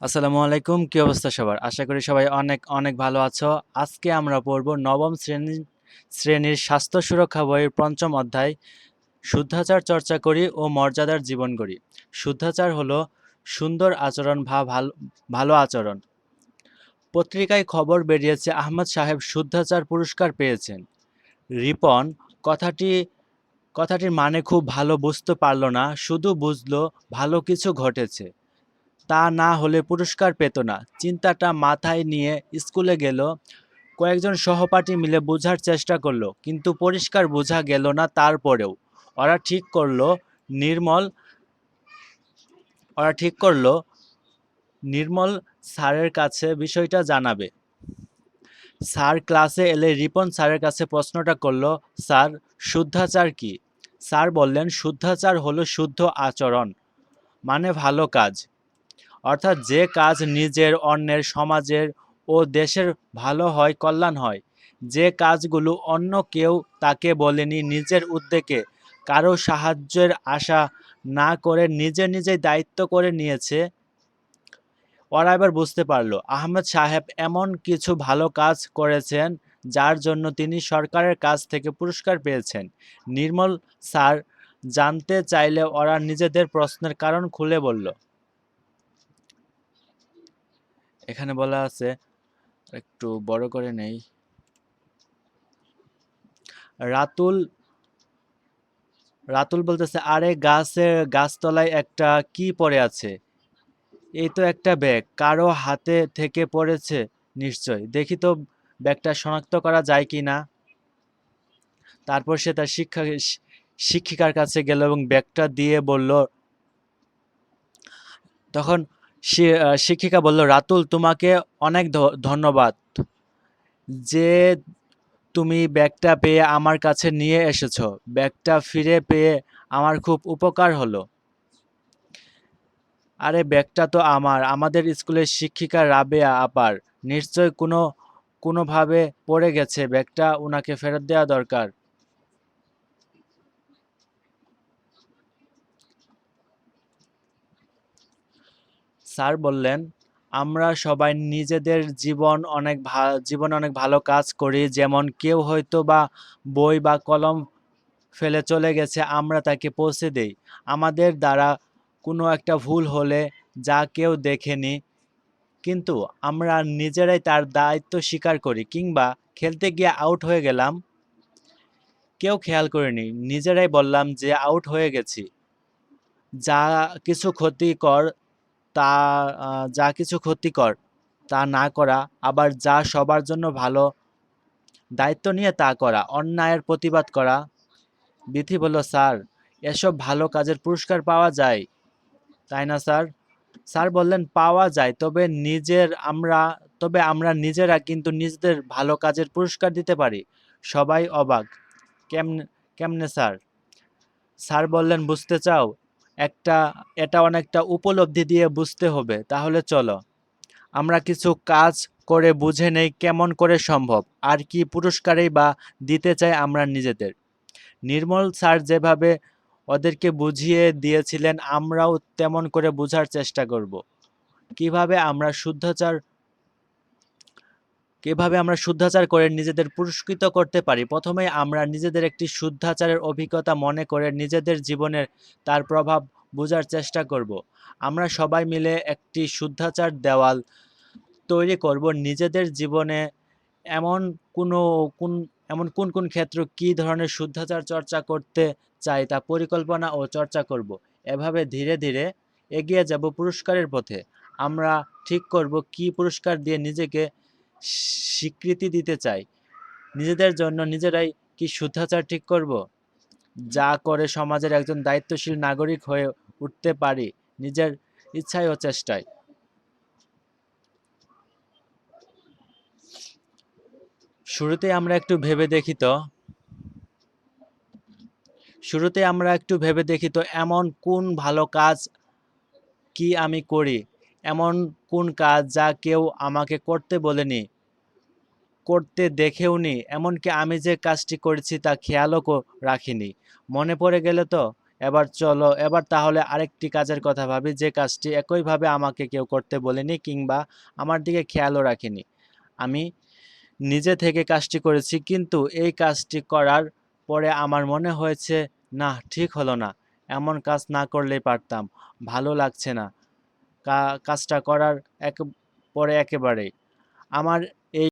আসসালামু আলাইকুম, কি অবস্থা সবার? আশা করি সবাই অনেক অনেক ভালো আছো। আজকে আমরা পড়ব নবম শ্রেণি, শ্রেণির স্বাস্থ্য সুরক্ষা বইয়ের পঞ্চম অধ্যায়, শুদ্ধাচার চর্চা করি ও মর্যাদার জীবন করি। শুদ্ধাচার হলো সুন্দর আচরণ বা ভালো ভালো আচরণ। পত্রিকায় খবর বেরিয়েছে, আহমদ সাহেব শুদ্ধাচার পুরস্কার পেয়েছেন। রিপন, কথাটি, কথাটির মানে খুব ভালো বুঝতে পারল না, শুধু বুঝলো, ভালো কিছু ঘটেছে। তা না হলে পুরস্কার পেত না। চিন্তাটা মাথায় নিয়ে স্কুলে গেল। কয়েকজন সহপাঠী মিলে বোঝার চেষ্টা করল, কিন্তু পরিষ্কার বোঝা গেল না তারপরেও। ওরা ঠিক করল, নির্মল, ওরা ঠিক করল, নির্মল স্যারের কাছে বিষয়টা জানাবে। স্যার ক্লাসে এলে রিপন স্যারের কাছে প্রশ্নটা করল, স্যার, শুদ্ধাচার কি? স্যার বললেন, শুদ্ধাচার হলো শুদ্ধ আচরণ মানে ভালো কাজ। অর্থাৎ যে কাজ নিজের অন্যের, সমাজের ও দেশের ভালো হয়, কল্যাণ হয়। যে কাজগুলো অন্য কেউ তাকে বলেনি নিজের উদ্যোগে, কারও সাহায্যের আশা না করে নিজে নিজেই দায়িত্ব করে নিয়েছে, ওরা এবার বুঝতে পারল। আহমেদ সাহেব এমন কিছু ভালো কাজ করেছেন, যার জন্য তিনি সরকারের কাছ থেকে পুরস্কার পেয়েছেন। নির্মল স্যার জানতে চাইলে ওরা নিজেদের প্রশ্নের কারণ খুলে বলল। এখানে বলা আছে, একটু বড় করে নেই। রাতুল রাতুল বলতেছে, আরে গাছের গাছতলায় একটা কি পড়ে আছে? এই তো একটা ব্যাগ, কারও হাতে থেকে পড়েছে, নিশ্চয়। দেখি তো ব্যাগটা শনাক্ত করা যায় কি না? তারপর সে তার শিক্ষা, শিক্ষিকার কাছে গেল এবং ব্যাগটা দিয়ে বলল, তখন শিক্ষিকা বলল, রাতুল, তোমাকে অনেক ধন্যবাদ যে তুমি ব্যাগটা পেয়ে আমার কাছে নিয়ে এসেছ। ব্যাগটা ফিরে পেয়ে আমার খুব উপকার হলো। আরে, ব্যাগটা তো আমার। আমাদের স্কুলের শিক্ষিকা রাবেয়া আপার। নিশ্চয় কোনো, কোনোভাবে পড়ে গেছে। ব্যাগটা ওনাকে ফেরত দেওয়া দরকার। স্যার বললেন, আমরা সবাই নিজেদের জীবন অনেক জীবনে অনেক ভালো কাজ করি, যেমন কেউ হয়তো বা বই বা কলম ফেলে চলে গেছে, আমরা তাকে পৌঁছে দেই। আমাদের দ্বারা কোনো একটা ভুল হলে যা কেউ দেখেনি, কিন্তু আমরা নিজেরাই তার দায়িত্ব স্বীকার করি, কিংবা খেলতে গিয়ে আউট হয়ে গেলাম। কেউ খেয়াল করেনি, নিজেরাই বললাম যে আউট হয়ে গেছি। যা কিছু ক্ষতিকর তা যা কিছু ক্ষতিকর তা না করা, আবার যা সবার জন্য ভালো দায়িত্ব নিয়ে তা করা, অন্যায়ের প্রতিবাদ করা। বিথি বলল, স্যার, এসব ভালো কাজের পুরস্কার পাওয়া যায়। তাই না, স্যার? স্যার বললেন, পাওয়া যায়, তবে নিজের আমরা, তবে আমরা নিজেরা কিন্তু নিজেদের ভালো কাজের পুরস্কার দিতে পারি। সবাই অবাক। কেমনে কেমনে, স্যার? স্যার বললেন, বুঝতে চাও একটা, এটা অনেকটা উপলব্ধি দিয়ে বুঝতে হবে। তাহলে চলো, আমরা কিছু কাজ করে বুঝে নেই কেমন করে সম্ভব, আর কি পুরস্কারেই বা দিতে চাই আমরা নিজেদের। নির্মল স্যার যেভাবে ওদেরকে বুঝিয়ে দিয়েছিলেন, আমরাও তেমন করে বোঝার চেষ্টা করব। কীভাবে আমরা শুদ্ধাচার কীভাবে আমরা শুদ্ধাচার করে নিজেদের পুরস্কৃত করতে পারি? প্রথমে আমরা নিজেদের একটি শুদ্ধাচারের অভিজ্ঞতা মনে করে নিজেদের জীবনের তার প্রভাব বোঝার চেষ্টা করব। আমরা সবাই মিলে একটি শুদ্ধাচার দেওয়াল তৈরি করব নিজেদের জীবনে এমন কোনো কোন, এমন কোন কোন ক্ষেত্র কী ধরনের শুদ্ধাচার চর্চা করতে চাই তা পরিকল্পনা ও চর্চা করব। এভাবে ধীরে ধীরে এগিয়ে যাব পুরস্কারের পথে। আমরা ঠিক করব কি পুরস্কার দিয়ে নিজেকে স্বীকৃতি দিতে চাই। নিজেদের জন্য নিজেরাই কি শুদ্ধাচার ঠিক করব? যা করে সমাজের একজন দায়িত্বশীল নাগরিক হয়ে উঠতে পারি, নিজের ইচ্ছায় ও চেষ্টায় শুরুতে আমরা একটু ভেবে দেখি তো। শুরুতে আমরা একটু ভেবে দেখি তো, এমন কোন ভালো কাজ কি আমি করি? এমন কোন কাজ যা কেউ আমাকে করতে বলেনি, করতে দেখেও নি এমনকি আমি যে কাজটি করেছি তা খেয়ালও রাখিনি। মনে পড়ে গেলে তো, এবার চলো, এবার তাহলে আরেকটি কাজের কথা ভাবি, যে কাজটি একইভাবে আমাকে কেউ করতে বলেনি কিংবা আমার দিকে খেয়ালও রাখেনি। আমি নিজে থেকে কাজটি করেছি, কিন্তু এই কাজটি করার পরে আমার মনে হয়েছে না ঠিক হলো না। এমন কাজ না করলেই পারতাম। ভালো লাগছে না। কাজটা করার এক পরে একেবারে আমার